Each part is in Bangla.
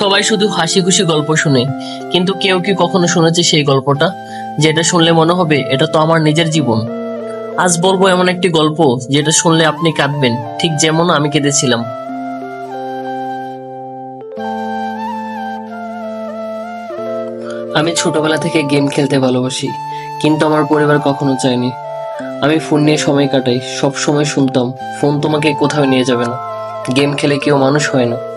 সবাই শুধু হাসি খুশি গল্প শুনে। কিন্তু কেউ কি কখনো শুনেছে সেই গল্পটা? যেটা শুনলে মনে হবে, এটা তো আমার নিজের জীবন। আজ বলব এমন একটি গল্প, যেটা শুনলে আপনি কাঁদবেন, ঠিক যেমন আমি কেঁদেছিলাম। আমি ছোটবেলা থেকে গেম খেলতে ভালোবাসি, কিন্তু আমার পরিবার কখনো চায়নি। আমি ফোন নিয়ে সময় কাটাই সব সময় শুনতাম, ফোন তোমাকে কোথাও নিয়ে যাবে না। গেম খেলে কেউ মানুষ হয় না।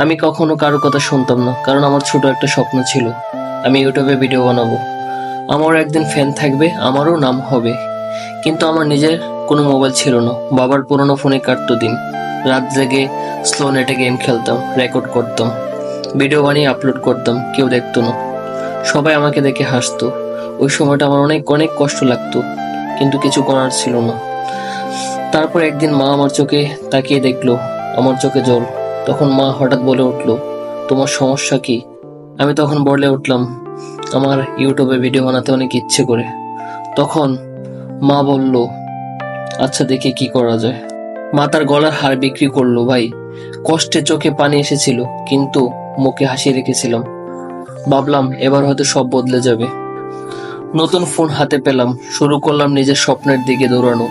আমি কখনো কারও কথা শুনতাম না, কারণ আমার ছোট একটা স্বপ্ন ছিল। আমি ইউটিউবে ভিডিও বানাবো। আমারও একদিন ফ্যান থাকবে, আমারও নাম হবে। কিন্তু আমার নিজের কোনো মোবাইল ছিল না। বাবার পুরনো ফোনে কাটতো দিন। রাত জেগে স্লো নেটে গেম খেলতাম রেকর্ড করতাম। ভিডিও বানিয়ে আপলোড করতাম, কেউ দেখতো না। সবাই আমাকে দেখে হাসতো। ওই সময়টা আমার অনেক অনেক কষ্ট লাগতো। কিন্তু কিছু করার ছিল না। তারপর একদিন মা আমার চোখে তাকিয়ে দেখল। আমার চোখে জল। তখন মা হঠাৎ বলে উঠল, তোমার সমস্যা কি? আমি তখন বলে উঠলাম, আমার ইউটিউবে ভিডিও বানাতে অনেক ইচ্ছে করে। তখন মা বলল আচ্ছা দেখি কি করা যায়। মা তার গলার হার বিক্রি করল, ভাই, কষ্টে চোখে পানি এসেছিল, কিন্তু মুখে হাসি রেখেছিলাম। ভাবলাম এবার হয়তো সব বদলে যাবে। নতুন ফোন হাতে পেলাম, শুরু করলাম নিজের স্বপ্নের দিকে দৌড়ানো।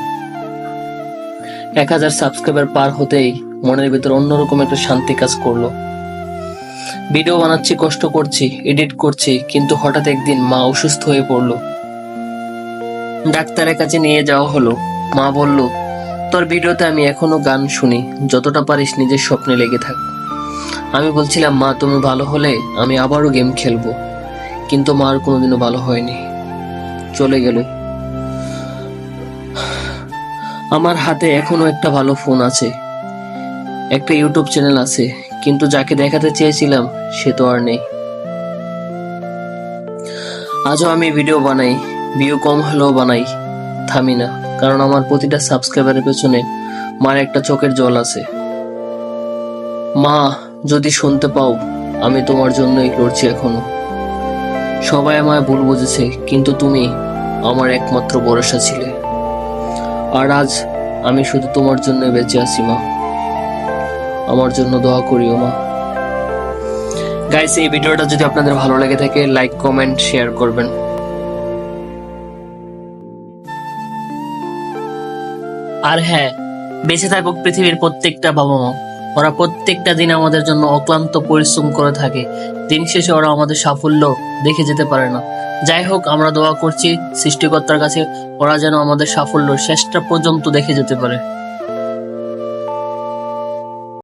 এক হাজার সাবস্ক্রাইবার পার হতেই মনের ভিতর অন্যরকম একটা শান্তি কাজ করল। ভিডিও বানাচ্ছি, কষ্ট করছি এডিট করছি, কিন্তু হঠাৎ একদিন মা অসুস্থ হয়ে পড়ল। ডাক্তারের কাছে নিয়ে যাওয়া হলো। মা বলল, তোর ভিডিওতে আমি এখনও গান শুনি, যতটা পারিস নিজের স্বপ্নে লেগে থাক। আমি বলছিলাম, মা, তুমি ভালো হলে আমি আবারও গেম খেলব। কিন্তু মা আর কোনোদিনও ভালো হয়নি। চলে গেল। আমার হাতে এখনও একটা ভালো ফোন আছে। একটা ইউটিউব চ্যানেল আছে, কিন্তু যাকে দেখাতে চেয়েছিলাম, সে তো আর নেই। আজও আমি ভিডিও বানাই ভিউ কম হলেও বানাই, থামি না, কারণ আমার প্রতিটা সাবস্ক্রাইবারের পেছনে মার একটা চোখের জল আছে। মা, যদি শুনতে পাও, আমি তোমার জন্যই লড়ছি এখনও। সবাই আমায় ভুল বুঝেছে, কিন্তু তুমি আমার একমাত্র ভরসা ছিলে। আর আজ আমি শুধু তোমার জন্য বেঁচে আছি, মা। আমার জন্য দোয়া করিও, মা। গাইস এই ভিডিওটা যদি আপনাদের ভালো লেগে থাকে লাইক কমেন্ট শেয়ার করবেন। আর হ্যাঁ বেঁচে থাকুক পৃথিবীর প্রত্যেকটা বাবা মা। ওরা প্রত্যেকটা দিন আমাদের জন্য অক্লান্ত পরিশ্রম করে থাকে। দিন শেষে ওরা আমাদের সাফল্য দেখে যেতে পারে না। যাই হোক, আমরা দোয়া করছি সৃষ্টিকর্তার কাছে, ওরা যেন আমাদের সাফল্য শেষটা পর্যন্ত দেখে যেতে পারে।